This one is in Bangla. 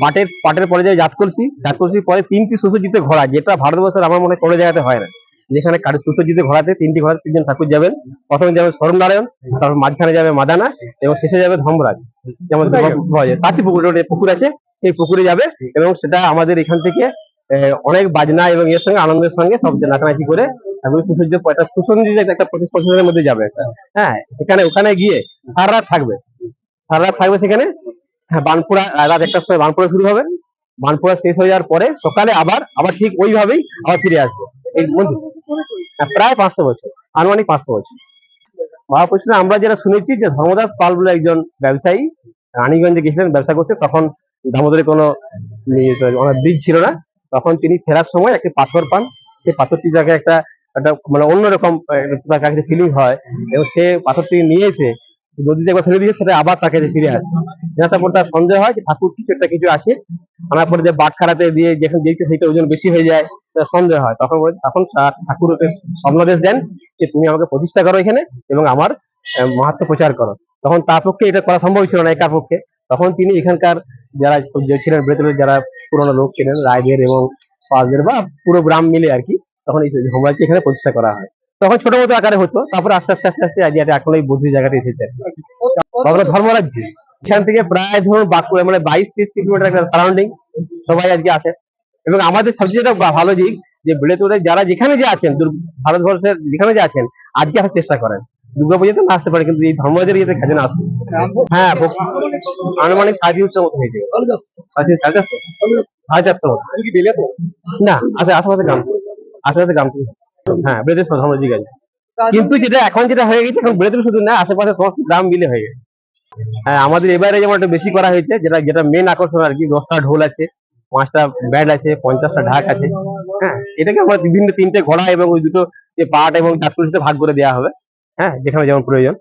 পাটের পাটের পরে যায় জাত কলসি জাত কলসির পরে তিনটি সুসজ্জিত ঘোড়া যেটা ভারতবর্ষের আমার মনে কোনো জায়গাতে হয় না। যেখানে কারও সুসজ্জিত ঘোড়াতে তিনটি ঘোড়াতে তিনজন ঠাকুর যাবেন। প্রথমে যাবে সরমনারায়ণ তারপর মাঝখানে যাবে মাদানা এবং শেষে যাবে ধর্মরাজ। যেমন কাছি পুকুর পুকুর আছে সেই পুকুরে যাবে এবং সেটা আমাদের এখান থেকে অনেক বাজনা এবং এর সঙ্গে আনন্দের সঙ্গে সব নাচানাচি করে এবং সুসজ্জিত একটা সুসজ্জিত একটা পঁচিশ পঁচিশের মধ্যে যাবে। হ্যাঁ সেখানে ওখানে গিয়ে সারা রাত থাকবে। সারা রাত থাকবে সেখানে হ্যাঁ বানপুরা রাত একটার সময় বানপুরা শুরু হবে। বানপুরা শেষ হয়ে যাওয়ার পরে সকালে আবার আবার ঠিক ওইভাবেই আবার ফিরে আসবে। এই মন্দির হ্যাঁ, প্রায় পাঁচশো বছর আনুমানিক পাঁচশো বছর। মহাপুরুষরা আমরা যেটা শুনেছি যে ধর্মদাস পাল বলে একজন ব্যবসায়ী রানীগঞ্জে গেছিলেন ব্যবসা করতে তখন দামোদরে কোনো ব্রিজ ছিল না। তখন তিনি ফেরার সময় একটি পাথর পান। সেই পাথরটি যাকে একটা একটা মানে অন্যরকম তার কাছে ফিলিং হয়। এবং সে পাথরটি নিয়ে এসে নদীতে একবার ফেলে দিয়ে সেটা আবার তার কাছে ফিরে আসে। ফিরে আসার পর তার সন্দেহ হয় যে ঠাকুর কিছু একটা কিছু আছে? আনার পরে যে বাট খারাতে দিয়ে যখন দেখছে সেটা ওজন বেশি হয়ে যায় সন্দেহ হয়। তখন তখন ঠাকুর ওকে দেন যে তুমি আমাকে প্রতিষ্ঠা করো এখানে এবং আমার আহ, মাহাত্ম্য প্রচার করো। তখন তার পক্ষে এটা করা সম্ভব ছিল না একার পক্ষে। তখন তিনি এখানকার যারা ছিলেন বেতনের যারা পুরোনো লোক ছিলেন রায়দের এবং পালদের বা পুরো গ্রাম মিলে আর কি তখন এই হোমরাজকে এখানে প্রতিষ্ঠা করা হয়। তখন ছোট মতো আকারে হতো তারপর আস্তে আস্তে আস্তে আস্তে আইডিয়াটা এখন এই বুদ্ধি জায়গাটা এসেছে। বাংলা ধর্মরাজ্য এখান থেকে প্রায় ধরুন বাঁকুড়া মানে বাইশ তিরিশ কিলোমিটার একটা সারাউন্ডিং সবাই আজকে আসে এবং আমাদের সবচেয়ে ভালো দিক যে বেলেতুরে যারা যেখানে যে আছেন ভারতবর্ষের যেখানে যে আছেন আজকে আসার চেষ্টা করেন। দুর্গা পুজোতে না আসতে পারে কিন্তু এই ধর্মরাজের ইয়েতে কাজে না আসতে হ্যাঁ আনুমানিক সাড়ে তিনশো মতো হয়েছে। সাড়ে চারশো? সাড়ে চারশো মতো। না আচ্ছা আশেপাশে গ্রাম আশেপাশে গ্রাম থেকে। হ্যাঁ বেলেতুর ধর্মরাজি কাজ কিন্তু যেটা এখন যেটা হয়ে গেছে এখন বেলেতুর শুধু না আশেপাশে সমস্ত গ্রাম মিলে হয়ে গেছে। হ্যাঁ আমাদের এবারে যেমন একটা বেশি করা হয়েছে যেটা যেটা মেন আকর্ষণ আর কি দশটা ঢোল আছে পাঁচটা ব্যান্ড আছে পঞ্চাশটা ঢাক আছে। হ্যাঁ এটাকে আমরা বিভিন্ন তিনটে ঘোড়া এবং ওই দুটো যে পাট এবং চারপুরিতে ভাগ করে দেওয়া হবে। হ্যাঁ যেখানে যেমন প্রয়োজন।